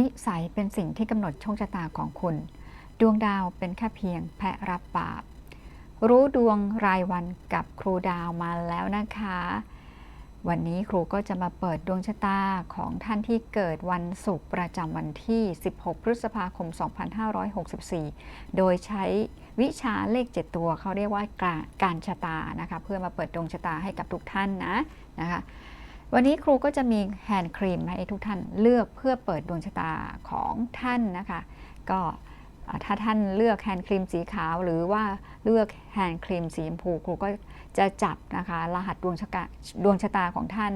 นิสัยเป็นสิ่งที่กำหนดโชคชะตาของคุณ ดวงดาวเป็นแค่เพียงแพะรับบาป รู้ดวงรายวันกับครูดาวมาแล้วนะคะ วันนี้ครูก็จะมาเปิดดวงชะตาของท่านที่เกิดวันศุกร์ประจำวันที่ 16 พฤษภาคม 2564 โดยใช้วิชาเลข 7 ตัวเขาเรียกว่าการการชะตานะคะ เพื่อมาเปิดดวงชะตาให้กับทุกท่านนะนะคะ วันนี้ครูก็จะมีแฮนด์ครีมให้ทุกท่านเลือกเพื่อเปิดดวงชะตาของท่านนะคะ ก็ถ้าท่านเลือกแฮนด์ครีมสีขาวหรือว่าเลือกแฮนด์ครีมสีชมพูครูก็จะจับนะคะรหัสดวงชะตาดวงชะตาของท่าน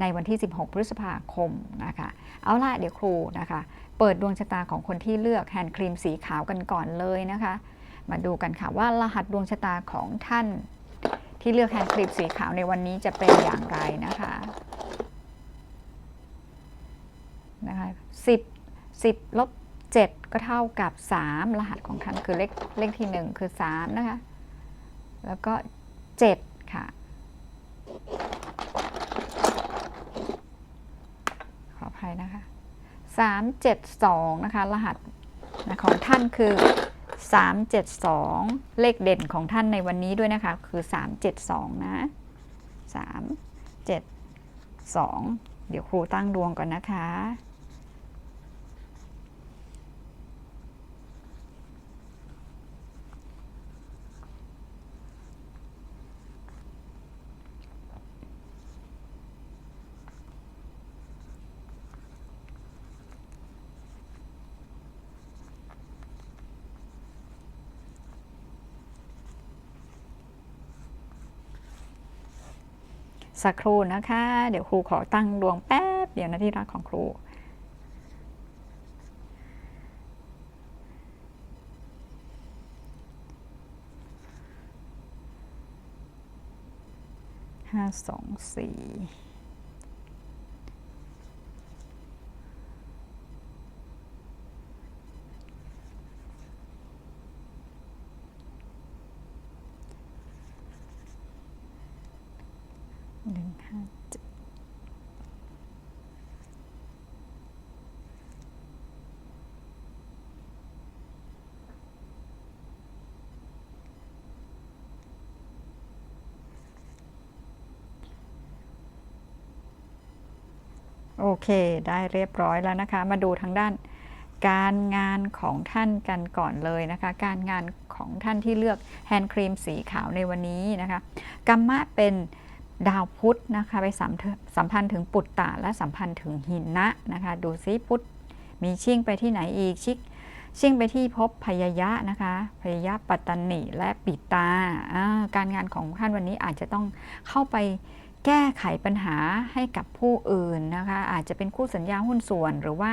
ในวันที่ 16 พฤษภาคมนะคะเอาล่ะเดี๋ยวครูนะคะ เปิดดวงชะตาของคนที่เลือกแฮนด์ครีมสีขาวกันก่อนเลยนะคะ มาดูกันค่ะว่ารหัสดวงชะตาของท่าน ที่เลือกแฮนด์ครีมสีขาวในวันนี้จะเป็นอย่างไรนะคะนะคะ 10 10ลบ7ก็เท่ากับ 3 รหัสของท่านคือเลขเลขที่ 1 คือ 3 นะคะ แล้วก็ 7 ค่ะ ขออภัยนะคะ 372 นะคะ รหัสของท่านคือ 372 เลขเด่นของท่านในวันนี้ด้วยนะคะ คือ 372 นะ 372 เดี๋ยวครูตั้งดวงก่อนนะคะ สักครู่นะคะ เดี๋ยวครูขอตั้งดวงแป๊บ เดี๋ยวนะที่รักของครูห้าสองสี่ หนึ่งห้าเจ็ดโอ เค ได้เรียบร้อยแล้วนะคะ มาดูทางด้านการงานของท่านกันก่อนเลยนะคะ การงานของท่านที่เลือกแฮนด์ครีมสีขาวในวันนี้นะคะกรรมะเป็นดาวพุธนะคะไปสัมสัมพันธ์ถึงปุตตะและสัมพันธ์ถึงหินะนะคะ ดูซิพุธมีชิ่งไปที่ไหนอีกชิกชิ่งไปที่ภพพยายะนะคะพยายะปัตตนิและปิตา การงานของท่านวันนี้อาจจะต้องเข้าไป แก้ไขปัญหาให้กับผู้อื่นนะคะ อาจจะเป็นคู่สัญญาหุ้นส่วนหรือว่า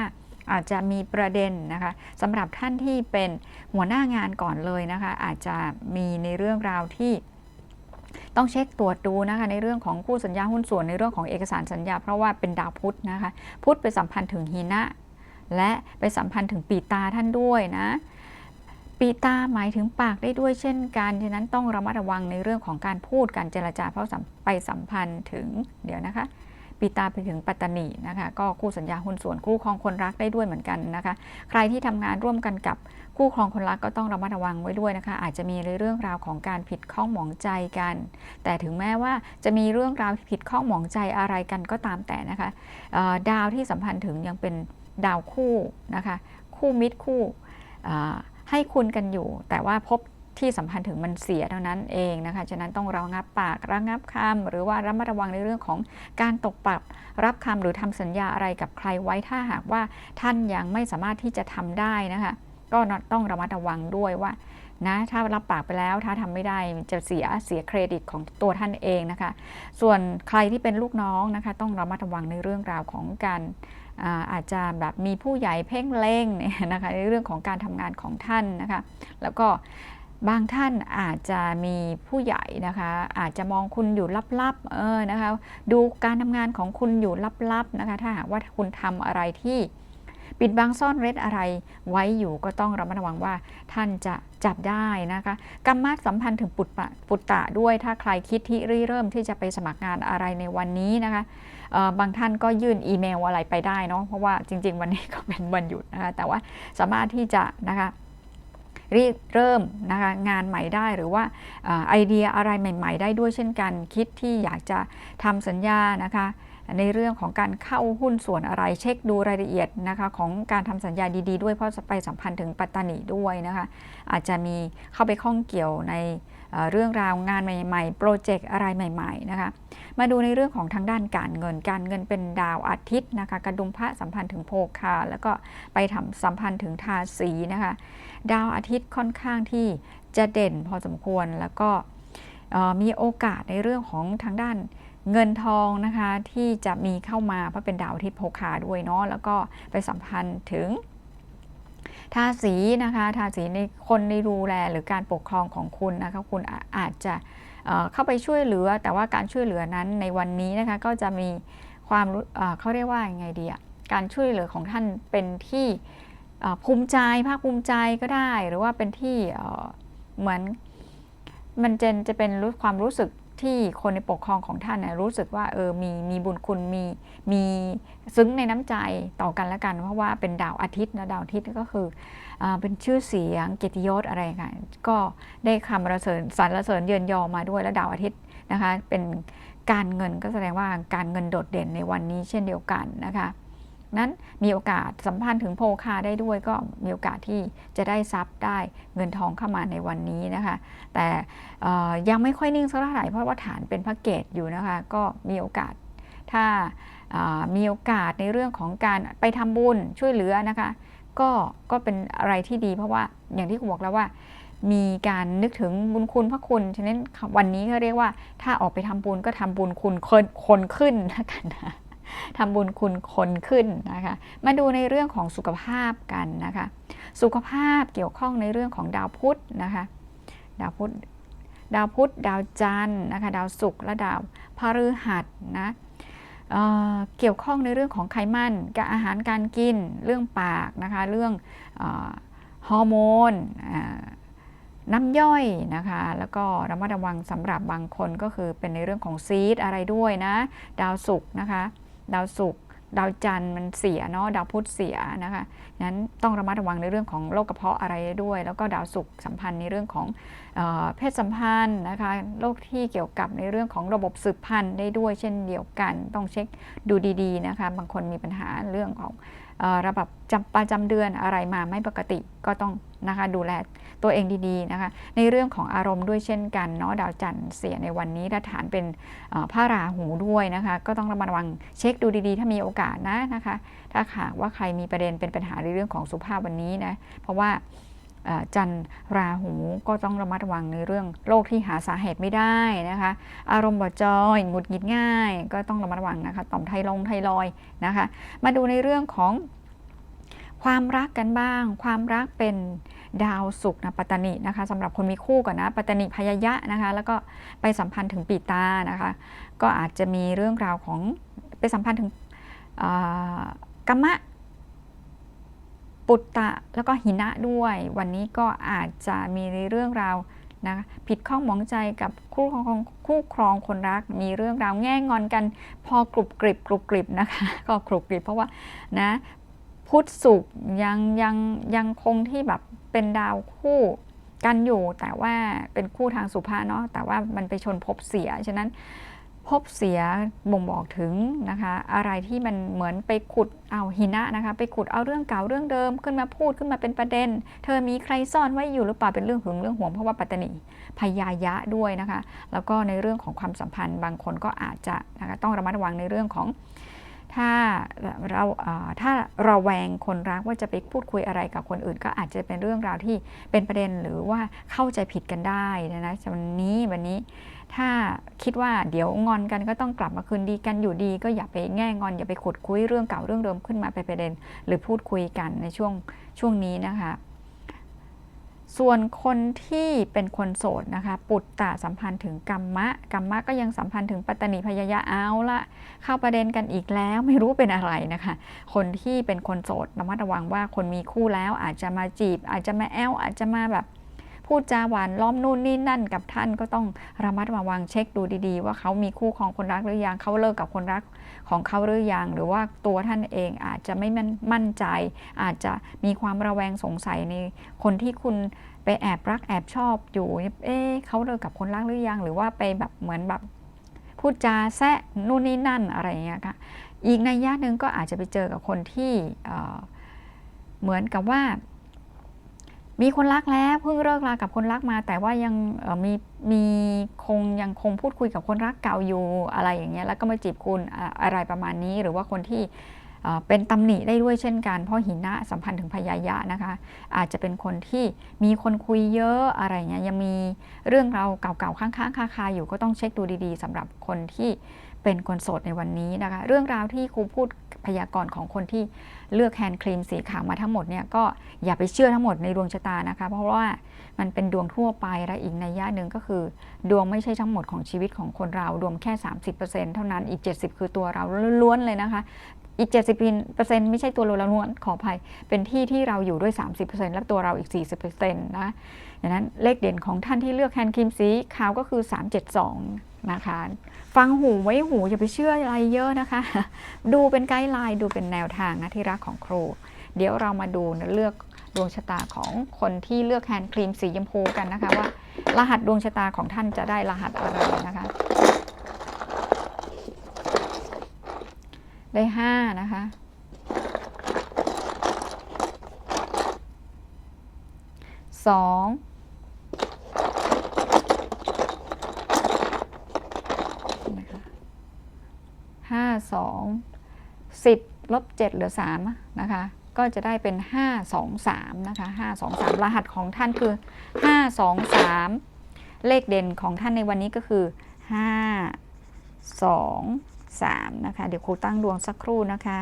อาจจะมีประเด็นนะคะสำหรับท่านที่เป็นหัวหน้างานก่อนเลยนะคะ อาจจะมีในเรื่องราวที่ต้องเช็คตรวจดูนะคะในเรื่องของคู่สัญญาหุ้นส่วนในเรื่องของเอกสารสัญญา เพราะว่าเป็นดาวพุธนะคะ พุธไปสัมพันธ์ถึงหินะ และไปสัมพันธ์ถึงปีตาท่านด้วยนะ ปีตาหมายถึงปากได้ด้วยเช่นกัน ฉะนั้นต้องระมัดระวังในเรื่องของการพูดการเจรจาเพราะไปสัมพันธ์ถึงเดี๋ยวนะคะปีตาไปถึงปัตตานีนะคะก็คู่สัญญาหุ้นส่วนคู่ครองคนรักได้ด้วยเหมือนกันนะคะ ใครที่ทำงานร่วมกันกับคู่ครองคนรักก็ต้องระมัดระวังไว้ด้วยนะคะ อาจจะมีเรื่องราวของการผิดข้องหมองใจกัน แต่ถึงแม้ว่าจะมีเรื่องราวผิดข้องหมองใจอะไรกันก็ตามแต่นะคะดาวที่สัมพันธ์ถึงยังเป็นดาวคู่นะคะ คู่มิตรคู่ ให้คุณกันอยู่ แต่ว่าพบที่สัมพันธ์ถึงมันเสียเท่านั้นเองนะคะ ฉะนั้นต้องระงับปากระงับคำหรือว่าระมัดระวังในเรื่องของการตกปรับรับคำหรือทำสัญญาอะไรกับใครไว้ถ้าหากว่าท่านยังไม่สามารถที่จะทำได้นะคะ ก็ต้องระมัดระวังด้วยว่านะถ้ารับปากไปแล้วถ้าทำไม่ได้จะเสียเสียเครดิตของตัวท่านเองนะคะ ส่วนใครที่เป็นลูกน้องนะคะ ต้องระมัดระวังในเรื่องราวของการ อาจจะแบบมีผู้ใหญ่เพ่งเล็งเนี่ยนะคะในเรื่องของการทำงานของท่านนะคะ แล้วก็บางท่านอาจจะมีผู้ใหญ่นะคะ อาจจะมองคุณอยู่ลับๆเออนะคะ ดูการทำงานของคุณอยู่ลับๆนะคะ ถ้าหากว่าคุณทำอะไรที่ปิดบังซ่อนเร้นอะไรไว้อยู่ก็ต้องระมัดระวังว่าท่านจะจับได้นะคะกรรมะสัมพันธ์ถึงปุตตะปุตะด้วย ถ้าใครคิดที่ริเริ่มที่จะไปสมัครงานอะไรในวันนี้นะคะ บางท่านก็ยื่นอีเมลอะไรไปได้เนาะเพราะว่าจริง ๆ วันนี้ก็เป็นวันหยุดนะคะแต่ว่าสามารถที่จะนะคะรีบเริ่มนะคะงานใหม่ได้หรือว่าอไอเดียอะไรใหม่ ๆ ได้ด้วยเช่นกัน คิดที่อยากจะทำสัญญานะคะในเรื่องของการเข้าหุ้นส่วนอะไรเช็คดูรายละเอียดนะคะของการทำสัญญาดีๆด้วยเพราะจะไปสัมพันธ์ถึงปัตตานีด้วยนะคะอาจจะมีเข้าไปข้องเกี่ยวใน เรื่องราวงานใหม่ๆ โปรเจกต์อะไรใหม่ๆนะคะมาดูในเรื่องของทางด้านการเงินการเงินเป็นดาวอาทิตย์นะคะกระดุมพระสัมพันธ์ถึงโภคาแล้วก็ไปทำสัมพันธ์ถึงทาสีนะคะดาวอาทิตย์ค่อนข้างที่จะเด่นพอสมควรแล้วก็มีโอกาสในเรื่องของทางด้านเงินทองนะคะที่จะมีเข้ามาเพราะเป็นดาวอาทิตย์โภคาด้วยเนาะแล้วก็ไปสัมพันธ์ถึง ทาสีนะคะทาสีในคนในดูแลหรือการปกครองของคุณนะคะคุณอาอาจจะเเข้าไปช่วยเหลือ แต่ว่าการช่วยเหลือนั้นในวันนี้นะคะก็จะมีความเเขาเรียกว่ายังไงดีอะการช่วยเหลือของท่านเป็นที่ภูมิใจภาคภูมิใจก็ได้ หรือว่าเป็นที่เเหมือนมันจะจะเป็นรู้ความรู้สึก ที่คนในปกครองของท่านนี่ยรู้สึกว่าเออมีมีบุญคุณมีมีซึ้งในน้ำใจต่อกันและกัน เพราะว่าเป็นดาวอาทิตย์นะดาวอาทิตย์ก็คืออเป็นชื่อเสียงเกียรติยศอะไรค่ะก็ได้คำรเสริญสรรเสริญเยินยอมาด้วยแล้วดาวอาทิตย์นะคะ เป็นการเงินก็แสดงว่าการเงินโดดเด่นในวันนี้เช่นเดียวกันนะคะ นั้นมีโอกาสสัมพันธ์ถึงโภคาได้ด้วยก็มีโอกาสที่จะได้ทรัพย์ได้เงินทองเข้ามาในวันนี้นะคะ แต่ยังไม่ค่อยนิ่งสักเท่าไหร่เพราะว่าฐานเป็นพระเกตอยู่นะคะ ก็มีโอกาสถ้ามีโอกาสในเรื่องของการไปทำบุญช่วยเหลือนะคะ ก็ก็เป็นอะไรที่ดี เพราะว่าอย่างที่คุณบอกแล้วว่า มีการนึกถึงบุญคุณพระคุณฉะนั้นวันนี้ก็เรียกว่าถ้าออกไปทำบุญก็ทำบุญคุณคนคนขึ้นนะคะนะ ทำบุญคุณคนขึ้นนะคะ มาดูในเรื่องของสุขภาพกันนะคะ สุขภาพเกี่ยวข้องในเรื่องของดาวพุธนะคะ ดาวพุธ ดาวพุธ ดาวจันทร์นะคะ ดาวศุกร์และดาวพฤหัสนะเเกี่ยวข้องในเรื่องของไขมันกับอาหารการกิน เรื่องปากนะคะ เรื่องออฮอร์โมนน้ำย่อยนะคะ แล้วก็ระมัดระวังสำหรับบางคนก็คือเป็นในเรื่องของซีดอะไรด้วยนะ ดาวศุกร์นะคะ ดาวศุกร์ดาวจันทร์มันเสียเนาะดาวพุธเสียนะคะนั้นต้องระมัดระวังในเรื่องของโรคกระเพาะอะไรด้วย แล้วก็ดาวศุกร์สัมพันธ์ในเรื่องของเออเพศสัมพันธ์นะคะโรคที่เกี่ยวกับในเรื่องของระบบสืบพันธุ์ได้ด้วย เช่นเดียวกัน ต้องเช็คดูดีๆนะคะบางคนมีปัญหาเรื่องของระบบจำประจำเดือนอะไรมาไม่ปกติก็ต้องนะคะดูแล ตัวเองดีๆนะคะ ในเรื่องของอารมณ์ด้วยเช่นกันเนาะดาวจันทร์เสียในวันนี้และฐานเป็นเอ่อพระราหูด้วยนะคะ ก็ต้องระมัดระวังเช็คดูดีๆ ถ้ามีโอกาสนะนะคะ ถ้าหากว่าใครมีประเด็นเป็นปัญหาในเรื่องของสุขภาพวันนี้นะ เพราะว่าจันทร์ราหูก็ต้องระมัดระวังในเรื่องโรคที่หาสาเหตุไม่ได้นะคะ อารมณ์บอจอยหงุดหงิดง่าย ก็ต้องระมัดระวังนะคะ ต่อมไทลงไทรอยนะคะ มาดูในเรื่องของ ความรักกันบ้าง ความรักเป็นดาวศุกร์นะปัตตานีนะคะสำหรับคนมีคู่ก่อนนะปัตตานีพยายะนะคะ แล้วก็ไปสัมพันธ์ถึงปีตานะคะ ก็อาจจะมีเรื่องราวของไปสัมพันธ์ถึงกรรมะปุตตะแล้วก็หินะด้วย วันนี้ก็อาจจะมีในเรื่องราวนะผิดข้องมองใจกับคู่ครองคู่ครองคนรัก มีเรื่องราวแง่งอนกัน พอกรุบกริบกรุบกริบนะคะ ก็กรุบกริบเพราะว่านะ พุธสุกร์ยังยังยังคงที่แบบเป็นดาวคู่กันอยู่ แต่ว่าเป็นคู่ทางสุภาเนาะแต่ว่ามันไปชนภพเสียฉะนั้นพบเสียบ่งบอกถึงนะคะ อะไรที่มันเหมือนไปขุดเอาหินะนะคะ ไปขุดเอาเรื่องเก่าเรื่องเดิมขึ้นมาพูดขึ้นมาเป็นประเด็น เธอมีใครซ่อนไว้อยู่หรือเปล่าเป็นเรื่องหึงเรื่องหวงเพราะว่าปัตตานีพยายะด้วยนะคะ แล้วก็ในเรื่องของความสัมพันธ์บางคนก็อาจจะนะคะต้องระมัดระวังในเรื่องของ ถ้าเราถ้าเราแวงคนรักว่าจะไปพูดคุยอะไรกับคนอื่น ก็อาจจะเป็นเรื่องราวที่เป็นประเด็นหรือว่าเข้าใจผิดกันได้นะนะวันนี้วันนี้ ถ้าคิดว่าเดี๋ยวงอนกันก็ต้องกลับมาคืนดีกันอยู่ดี ก็อย่าไปแง่งอนอย่าไปขุดคุยเรื่องเก่าเรื่องเดิมขึ้นมาเป็นประเด็น หรือพูดคุยกันในช่วงช่วงนี้นะคะ ส่วนคนที่เป็นคนโสดนะคะ ปุตตะสัมพันธ์ถึงกัมมะกัมมะก็ยังสัมพันธ์ถึงปัตตนิพยายะเอาละเข้าประเด็นกันอีกแล้วไม่รู้เป็นอะไรนะคะ คนที่เป็นคนโสดระมัดระวังว่าคนมีคู่แล้วอาจจะมาจีบ อาจจะมาแอลอาจจะมาแบบ พูดจาหวานล้อมนู่นนี่นั่นกับท่านก็ต้องระมัดระวังเช็คดูดีๆ ว่าเขามีคู่ครองคนรักหรือยังเขาเลิกกับคนรักของเขาหรือยังหรือว่าตัวท่านเองอาจจะไม่มั่นใจ อาจจะมีความระแวงสงสัยในคนที่คุณไปแอบรักแอบชอบอยู่ เอ๊ะเขาเลิกกับคนรักหรือยัง หรือว่าไปแบบเหมือนแบบพูดจาแซะนู่นนี่นั่นอะไรอย่างเงี้ยค่ะ อีกในยยะหนึ่งก็อาจจะไปเจอกับคนที่เเหมือนกับว่า มีคนรักแล้วเพิ่งเลิกลากับคนรักมา แต่ว่ายังมีมีคงยังคงพูดคุยกับคนรักเก่าอยู่อะไรอย่างเงี้ยแล้วก็มาจีบคุณอะอะไรประมาณนี้ หรือว่าคนที่เป็นตำหนิได้ด้วยเช่นกัน เพราะหินะสัมพันธ์ถึงพยายะนะคะ อาจจะเป็นคนที่มีคนคุยเยอะอะไรเงี้ยยังมีเรื่องเราวเก่าๆค้างๆคาๆอยู่ก็ต้องเช็คดูดีๆสำหรับคนที่ เป็นคนโสดในวันนี้นะคะ เรื่องราวที่ครูพูดพยากรณ์ของคนที่เลือกแฮนด์ครีมสีขาวมาทั้งหมดเนี่ยก็อย่าไปเชื่อทั้งหมดในดวงชะตานะคะ เพราะว่ามันเป็นดวงทั่วไปและอีกในย่าหนึ่งก็คือ ดวงไม่ใช่ทั้งหมดของชีวิตของคนเรา ดวงแค่ 30%เท่านั้นอีก 70 คือตัวเราล้วนๆเลยนะคะ อีก 70%ไม่ใช่ตัวเราล้วนขออภัย เป็นที่ที่เราอยู่ด้วย 30%และตัวเราอีก 40%นะดังนั้นเลขเด่นของท่านที่เลือกแฮนด์ครีมสีขาวก็คือ 372 นะคะ ฟังหูไว้หูอย่าไปเชื่ออะไรเยอะนะคะ ดูเป็นไกด์ไลน์ดูเป็นแนวทางนะที่รักของครู เดี๋ยวเรามาดูเลือกดวงชะตาของคนที่เลือกแฮนด์ครีมสีชมพูกันนะคะว่า รหัสดวงชะตาของท่านจะได้รหัสอะไรนะคะ ได้ห้านะคะ สองนะคะห้าสองสิบลบเจ็ดเหลือสามนะคะ ก็จะได้เป็นห้าสองสามนะคะห้าสองสามรหัสของท่านคือห้าสองสามเลขเด่นของท่านในวันนี้ก็คือห้า สามนะคะ เดี๋ยวครูตั้งดวงสักครู่นะคะ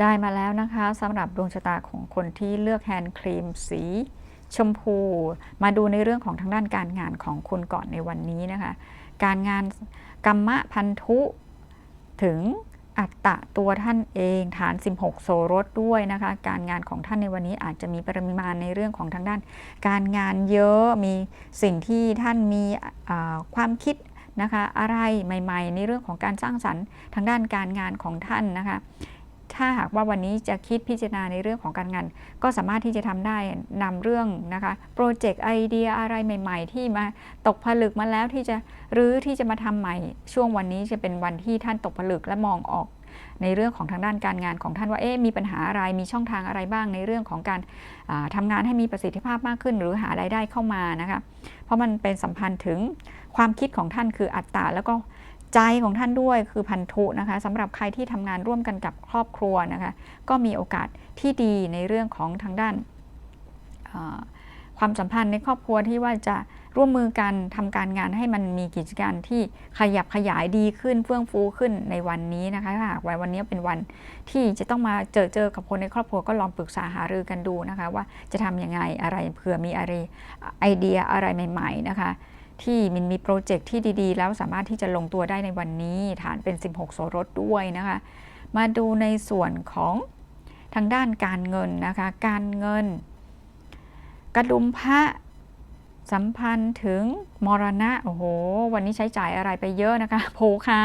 ได้มาแล้วนะคะสำหรับดวงชะตาของคนที่เลือกแฮนด์ครีมสีชมพู มาดูในเรื่องของทางด้านการงานของคุณก่อนในวันนี้นะคะ การงานกรรมะพันธุถึงอัตตะตัวท่านเองฐาน 16โสรสด้วยนะคะ การงานของท่านในวันนี้อาจจะมีปริมาณในเรื่องของทางด้าน การงานเยอะมีสิ่งที่ท่านมีความคิดนะคะ อะไรใหม่ ๆ ในเรื่องของการสร้างสรรค์ทางด้านการงานของท่านนะคะ ถ้าหากว่าวันนี้จะคิดพิจารณาในเรื่องของการงาน ก็สามารถที่จะทำได้นำเรื่องนะคะโปรเจกต์ไอเดียอะไรใหม่ ๆ ที่มาตกผลึกมาแล้วที่จะหรือที่จะมาทำใหม่ ช่วงวันนี้จะเป็นวันที่ท่านตกผลึกและมองออกในเรื่องของทางด้านการงานของท่านว่าเอ๊มีปัญหาอะไรมีช่องทางอะไรบ้างในเรื่องของการาทำางานให้มีประสิทธิภาพมากขึ้น หรือหารายได้เข้ามานะคะเพราะมันเป็นสัมพันธ์ถึงความคิดของท่านคืออัตตาแล้วก็ ใจของท่านด้วยคือพันธุนะคะสำหรับใครที่ทำงานร่วมกันกับครอบครัวนะคะก็มีโอกาสที่ดีในเรื่องของทางด้านความสัมพันธ์ในครอบครัวที่ว่าจะร่วมมือกันทำการงานให้มันมีกิจการที่ขยับขยายดีขึ้นเฟื่องฟูขึ้นในวันนี้นะคะถ้าหากว่าวันนี้เป็นวันที่จะต้องมาเจอเจอกับคนในครอบครัวก็ลองปรึกษาหารือกันดูนะคะ ว่าจะทำยังไงอะไรเผื่อมีอะไรไอเดียอะไรใหม่ ๆ นะคะ ที่มันมีโปรเจกต์ที่ดีๆ แล้วสามารถที่จะลงตัวได้ในวันนี้ ฐานเป็น 16 โสรสด้วยนะคะ มาดูในส่วนของทางด้านการเงินนะคะ การเงิน กระดุมพระสัมพันธ์ถึงมรณะ โอ้โห วันนี้ใช้จ่ายอะไรไปเยอะนะคะ โพคา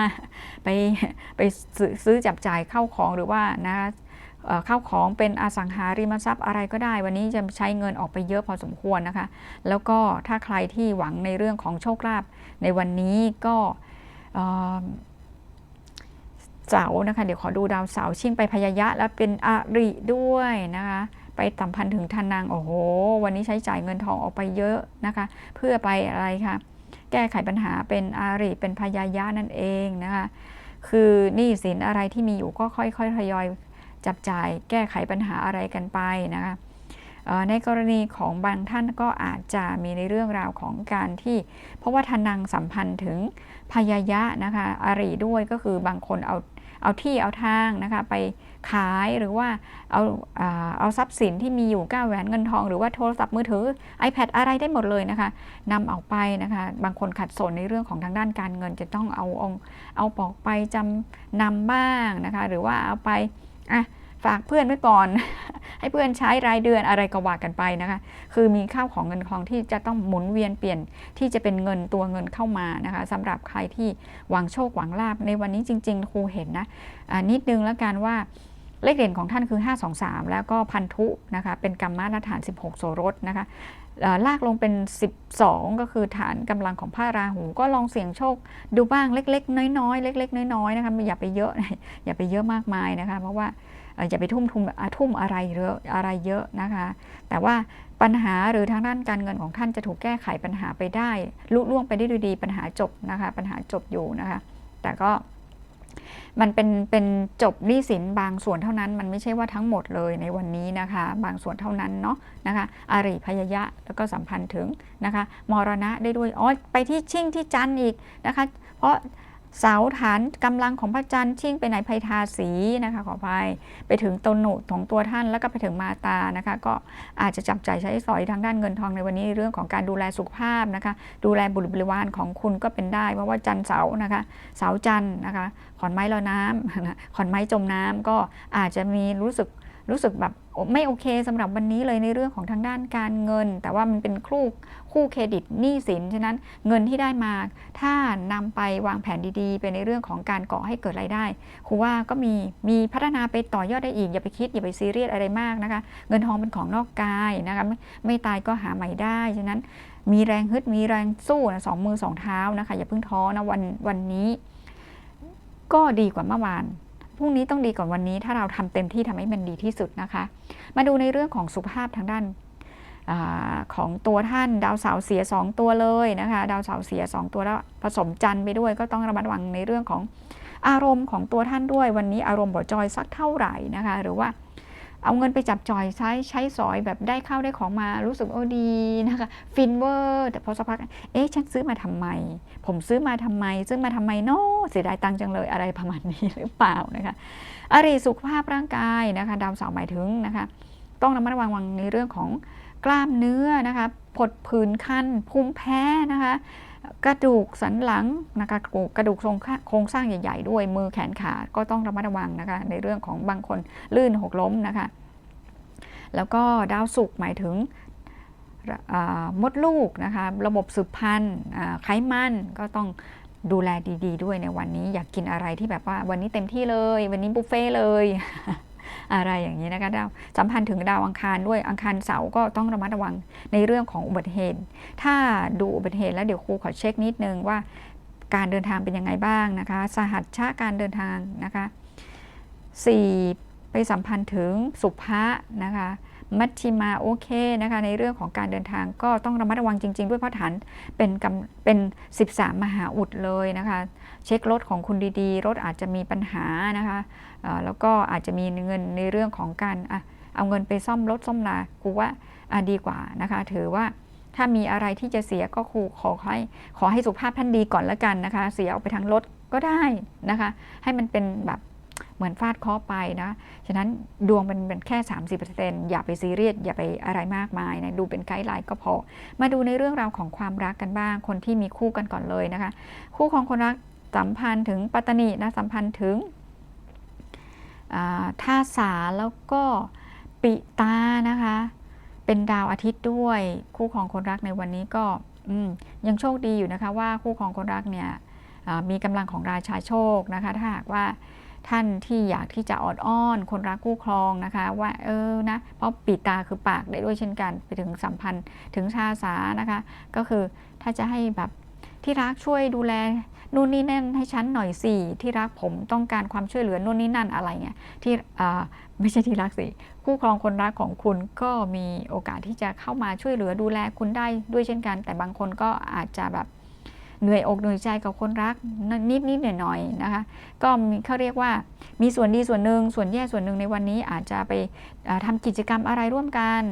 ไปไปซื้อจับจ่ายเข้าของหรือว่านะ ข้าวของเป็นอสังหาริมทรัพย์อะไรก็ได้ วันนี้จะใช้เงินออกไปเยอะพอสมควรนะคะ แล้วก็ถ้าใครที่หวังในเรื่องของโชคลาภในวันนี้ก็เสานะคะ เดี๋ยวขอดูดาวเสาชิ่งไปพยายะแล้วเป็นอริด้วยนะคะไปสัมพันธ์ถึงทานางโอ้โห วันนี้ใช้จ่ายเงินทองออกไปเยอะนะคะ เพื่อไปอะไรคะแก้ไขปัญหาเป็นอาริเป็นพยายะนั่นเองนะคะ คือหนี้สินอะไรที่มีอยู่ก็ค่อยๆทยอย จับจ่ายแก้ไขปัญหาอะไรกันไปนะคะในกรณีของบางท่านก็อาจจะมีในเรื่องราวของการที่ เพราะว่าทานังสัมพันธ์ถึงพยายะนะคะอริด้วยก็คือบางคนเอาเอาที่เอาทางนะคะไปขายหรือว่าเอาเอาทรัพย์สินที่มีอยู่ก้าวแหวนเงินทอง หรือว่าโทรศัพท์มือถือ iPad อะไรได้หมดเลยนะคะนำออกไปนะคะบางคนขัดสนในเรื่องของทางด้านการเงินจะต้องเอาอาเอาปอกไปจำนำบ้างนะคะหรือว่าเอาไป อะฝากเพื่อนไว้ก่อน ให้เพื่อนใช้รายเดือนอะไรก็ว่ากันไปนะคะ คือมีข้าวของเงินทองที่จะต้องหมุนเวียนเปลี่ยนที่จะเป็นเงินตัวเงินเข้ามานะคะสำหรับใครที่หวังโชคหวังลาบในวันนี้จริง ๆ ครูเห็นนะะนิดนึงแล้วกันว่า เลขเด่นของท่านคือ 523 แล้วก็พันธุนะคะเป็นกรรมมาตรฐาน 16 โสรสนะคะลากลงเป็น 12 ก็คือฐานกำลังของพระราหูก็ลองเสี่ยงโชคดูบ้างเล็ก ๆ น้อยๆเล็ก ๆ น้อยๆนะคะอย่าไปเยอะอย่าไปเยอะมากมายนะคะเพราะว่าอย่าไปทุ่มทุนอะทุ่มอะไรเยอะอะไรเยอะนะคะ แต่ว่าปัญหาหรือทางด้านการเงินของท่านจะถูกแก้ไขปัญหาไปได้ลุล่วงไปได้ด้วยดีปัญหาจบนะคะปัญหาจบอยู่นะคะ แต่ก็ มันเป็นเป็นจบหนี้สินบางส่วนเท่านั้น มันไม่ใช่ว่าทั้งหมดเลยในวันนี้นะคะ บางส่วนเท่านั้นเนาะนะคะอาริพยายะแล้วก็สัมพันธ์ถึงนะคะมรณะได้ด้วยอ๋อไปที่ชิ่งที่จันอีกนะคะ เพราะ เสาฐานกำลังของพระจันทร์ชิ่งไปไหนไพทาสีนะคะขออภัยไปถึงตนหนุของตัวท่านแล้วก็ไปถึงมาตานะคะ ก็อาจจะจับใจใช้สอยทางด้านเงินทองในวันนี้เรื่องของการดูแลสุขภาพนะคะ ดูแลบุตรบริวารของคุณก็เป็นได้ เพราะว่าจันทร์เสานะคะ เสาจันทร์นะคะ ขอนไม้ลอยน้ำนะขอนไม้จมน้ำก็อาจจะมีรู้สึก รู้สึกแบบไม่โอเคสำหรับวันนี้เลยในเรื่องของทางด้านการเงิน แต่ว่ามันเป็นคู่คู่เครดิตหนี้สินฉะนั้นเงินที่ได้มา ถ้านำไปวางแผนดีๆ ไปในเรื่องของการก่อให้เกิดรายได้ครูว่าก็มีมีพัฒนาไปต่อยอดได้อีกอย่าไปคิดอย่าไปซีเรียสอะไรมากนะคะ เงินทองเป็นของนอกกายนะคะไม่ไม่ตายก็หาใหม่ได้ฉะนั้นมีแรงฮึดมีแรงสู้นะสองมือสองเท้านะคะอย่าเพิ่งท้อนะวันวันนี้ ก็ดีกว่าเมื่อวาน พรุ่งนี้ต้องดีกว่าวันนี้ ถ้าเราทำเต็มที่ทำให้มันดีที่สุดนะคะ มาดูในเรื่องของสุขภาพทางด้านอของตัวท่านดาวเสาเสีย 2 ตัวเลยนะคะดาวเสาเสีย 2 ตัวแล้วผสมจันทร์ไปด้วยก็ต้องระมัดระวังในเรื่องของอารมณ์ของตัวท่านด้วย วันนี้อารมณ์บ่จอยสักเท่าไหร่นะคะ หรือว่า เอาเงินไปจับจอยใช้ใช้สอยแบบได้เข้าได้ของมารู้สึกโอ้ดีนะคะฟินเวอร์แต่พอสักพักเอ๊ะฉันซื้อมาทำไม ผมซื้อมาทำไม ซื้อมาทำไมเนาะเสียดายตังจังเลยอะไรประมาณนี้หรือเปล่านะคะอริสุขภาพร่างกายนะคะดาวเสาร์หมายถึงนะคะ ต้องระมัดระวังในเรื่องของกล้ามเนื้อนะคะผดผื่นคันภูมิแพ้นะคะ กระดูกสันหลังนะคะกระดูกกระดูกโครงสร้างใหญ่ๆ ด้วยมือแขนขาก็ต้องระมัดระวังนะคะในเรื่องของบางคนลื่นหกล้มนะคะแล้วก็ดาวศุกหมายถึงมดลูกนะคะระบบสืบพันธุ์ไขมันก็ต้องดูแลดี ๆ ด้วยในวันนี้อยากกินอะไรที่แบบว่าวันนี้เต็มที่เลย วันนี้บุฟเฟ่เลย อะไรอย่างนี้นะคะดาวสัมพันธ์ถึงดาวอังคารด้วยอังคารเสาร์ก็ต้องระมัดระวังในเรื่องของอุบัติเหตุ ถ้าดูอุบัติเหตุแล้วเดี๋ยวครูขอเช็คนิดนึงว่าการเดินทางเป็นยังไงบ้างนะคะ สหัสชาการเดินทางนะคะ 4 ไปสัมพันธ์ถึงสุภะนะคะมัชชิมาโอเคนะคะในเรื่องของการเดินทางก็ต้องระมัดระวังจริง ๆ ด้วยเพราะฐานเป็นกำเป็น 13 มหาอุดเลยนะคะ เช็ครถของคุณดีๆ รถอาจจะมีปัญหานะคะ แล้วก็อาจจะมีเงินในเรื่องของการอเอาเงินไปซ่อมรถซ่อมลากูว่าดีกว่านะคะ ถือว่าถ้ามีอะไรที่จะเสียก็ครูขอให้ขอให้สุขภาพท่านดีก่อนละกันนะคะ เสียออกไปทางรถก็ได้นะคะ ให้มันเป็นแบบเหมือนฟาดเคราะไปนะฉะนั้นดวงเป็นเป็นแค่ 30%อย่าไปซีเรียสอย่าไปอะไรมากมายนะดูเป็นไกด์ไลน์ก็พอ มาดูในเรื่องราวของความรักกันบ้าง คนที่มีคู่กันก่อนเลยนะคะ คู่ของคนรักสัมพันธ์ถึงปัตตนีนะสัมพันธ์ถึง ท่าสาแล้วก็ปิตานะคะ เป็นดาวอาทิตย์ด้วยคู่ของคนรักในวันนี้ก็ยังโชคดีอยู่นะคะว่าคู่ของคนรักเนี่ยมีกำลังของราชาโชคนะคะ ถ้าหากว่าท่านที่อยากที่จะออดอ้อน คนรักคู่ครองนะคะ ว่าเออนะเพราะปีตาคือปากได้ด้วยเช่นกันไปถึงสัมพันธ์ถึงชาสานะคะ ก็คือถ้าจะให้แบบ ที่รักช่วยดูแลนู่นนี่นั่นให้ฉันหน่อยสิที่รักผมต้องการความช่วยเหลือนู่นนี่นั่นอะไรเงี้ยที่อ่าไม่ใช่ที่รักสิคู่ครองคนรักของคุณก็มีโอกาสที่จะเข้ามาช่วยเหลือดูแลคุณได้ด้วยเช่นกัน แต่บางคนก็อาจจะแบบเหนื่อยอกเหนื่อยใจกับคนรักนิดนิดหน่อยหน่อยนะคะ ก็มีเขาเรียกว่ามีส่วนดีส่วนหนึ่งส่วนแย่ส่วนหนึ่งในวันนี้อาจจะไปอ่าทำกิจกรรมอะไรร่วมกัน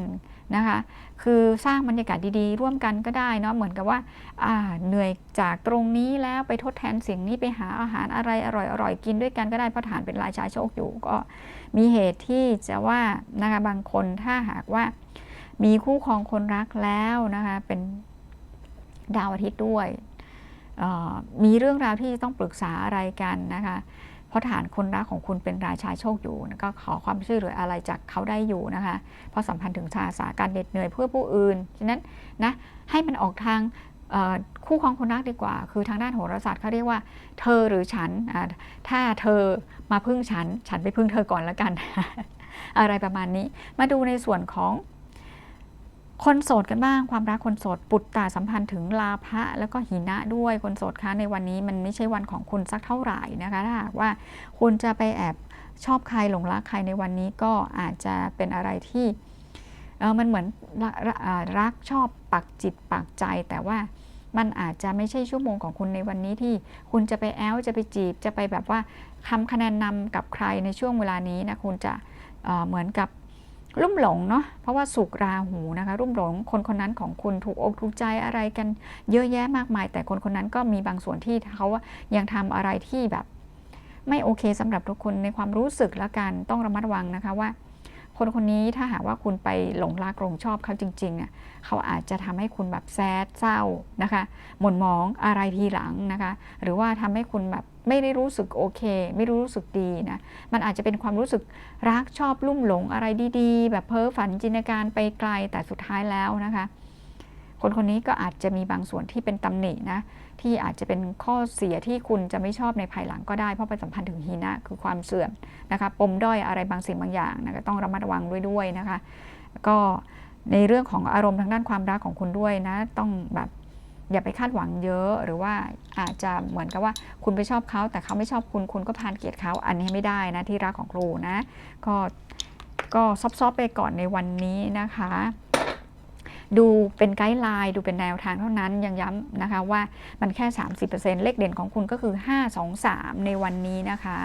นะคะคือสร้างบรรยากาศดีๆ ร่วมกันก็ได้เนาะเหมือนกับว่าอ่าเหนื่อยจากตรงนี้แล้วไปทดแทนสิ่งนี้ไปหาอาหารอะไรอร่อยๆกินด้วยกันก็ได้เพราะฐานเป็นราชาโชคอยู่ ก็มีเหตุที่จะว่านะคะบางคนถ้าหากว่ามีคู่ครองคนรักแล้วนะคะเป็นดาวอาทิตย์ด้วยมีเรื่องราวที่จะต้องปรึกษาอะไรกันนะคะ เพราะฐานคนรักของคุณเป็นราชาโชคอยู่ก็ขอความช่วยเหลืออะไรจากเขาได้อยู่นะคะ เพราะสัมพันธ์ถึงชาสาการเหน็ดเหนื่อยเพื่อผู้อื่น ฉะนั้นนะให้มันออกทางคู่ครองคนรักดีกว่า คือทางด้านโหราศาสตร์เขาเรียกว่า เธอหรือฉัน ถ้าเธอมาพึ่งฉัน ฉันไปพึ่งเธอก่อนแล้วกัน อะไรประมาณนี้ มาดูในส่วนของ คนโสดกันบ้างความรักคนโสดปุตตาสัมพันธ์ถึงลาภะแล้วก็หินะด้วยคนโสดคะในวันนี้มันไม่ใช่วันของคุณสักเท่าไหร่นะคะถ้าหากว่าคุณจะไปแอบชอบใครหลงรักใครในวันนี้ก็อาจจะเป็นอะไรที่เออมันเหมือนรักอ่ารักชอบปักจิตปักใจ แต่ว่ามันอาจจะไม่ใช่ชั่วโมงของคุณในวันนี้ที่คุณจะไปแอลจะไปจีบ จะไปแบบว่าทำคะแนนนำกับใครในช่วงเวลานี้นะคุณจะเเหมือนกับ รุ่มหลงเนาะเพราะว่าสุกราหูนะคะ รุ่มหลงคนคนนั้นของคุณถูกอกถูกใจอะไรกันเยอะแยะมากมาย แต่คนคนนั้นก็มีบางส่วนที่เขายังทำอะไรที่แบบ ไม่โอเคสำหรับทุกคนในความรู้สึกและการต้องระมัดระวังนะคะว่า คนคนนี้ถ้าหากว่าคุณไปหลงรักหลงชอบเขาจริงๆอะเขาอาจจะทำให้คุณแบบแซดเศร้านะคะหม่นหมองอะไรทีหลังนะคะ หรือว่าทำให้คุณแบบไม่ได้รู้สึกโอเค ไม่รู้สึกดีนะมันอาจจะเป็นความรู้สึกรักชอบลุ่มหลงอะไรดีๆ แบบเพ้อฝันจินตนาการไปไกลแต่สุดท้ายแล้วนะคะ คนคนนี้ก็อาจจะมีบางส่วนที่เป็นตำหนินะ ที่อาจจะเป็นข้อเสียที่คุณจะไม่ชอบในภายหลังก็ได้เพราะไปสัมพันธ์ถึงหีนะคือความเสื่อมนะคะปมด้อยอะไรบางสิ่งบางอย่างนะคะต้องระมัดระวังด้วยด้วยนะคะ ก็ในเรื่องของอารมณ์ทางด้านความรักของคุณด้วยนะ ต้องแบบอย่าไปคาดหวังเยอะหรือว่าอาจจะเหมือนกับว่าคุณไปชอบเขาแต่เขาไม่ชอบคุณคุณก็พานเกลียดเขาอันนี้ไม่ได้นะที่รักของครูนะ ก็ก็ซอฟๆไปก่อนในวันนี้นะคะ ดูเป็นไกด์ไลน์ดูเป็นแนวทางเท่านั้นยังย้ำนะคะว่ามันแค่ 30%เลขเด่นของคุณก็คือ 5 2 3 ในวันนี้นะคะ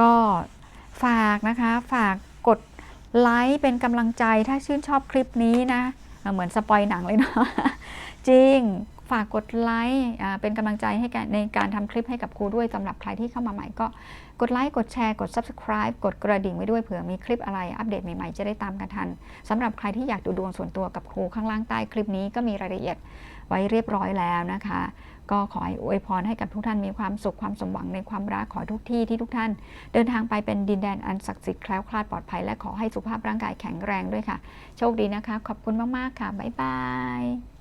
ก็ฝากนะคะฝากกดไลค์เป็นกำลังใจถ้าชื่นชอบคลิปนี้นะเอ่อเหมือนสปอยหนังเลยเนาะจริง ฝากกดไลค์เป็นกำลังใจให้กันในการทำคลิปให้กับครูด้วยสำหรับใครที่เข้ามาใหม่ก็กดไลค์กดแชร์กด subscribe กดกระดิ่งไว้ด้วยเผื่อมีคลิปอะไรอัปเดตใหม่ๆ จะได้ตามกันทันสำหรับใครที่อยากดูดวงส่วนตัวกับครูข้างล่างใต้คลิปนี้ก็มีรายละเอียดไว้เรียบร้อยแล้วนะคะ ก็ขอให้อวยพรให้กับทุกท่านมีความสุขความสมหวังในความรักขอทุกที่ที่ทุกท่าน เดินทางไปเป็นดินแดนอันศักดิ์สิทธิ์แคล้วคลาดปลอดภัยและขอให้สุขภาพร่างกายแข็งแรงด้วยค่ะ โชคดีนะคะ ขอบคุณมากๆค่ะบ๊ายบาย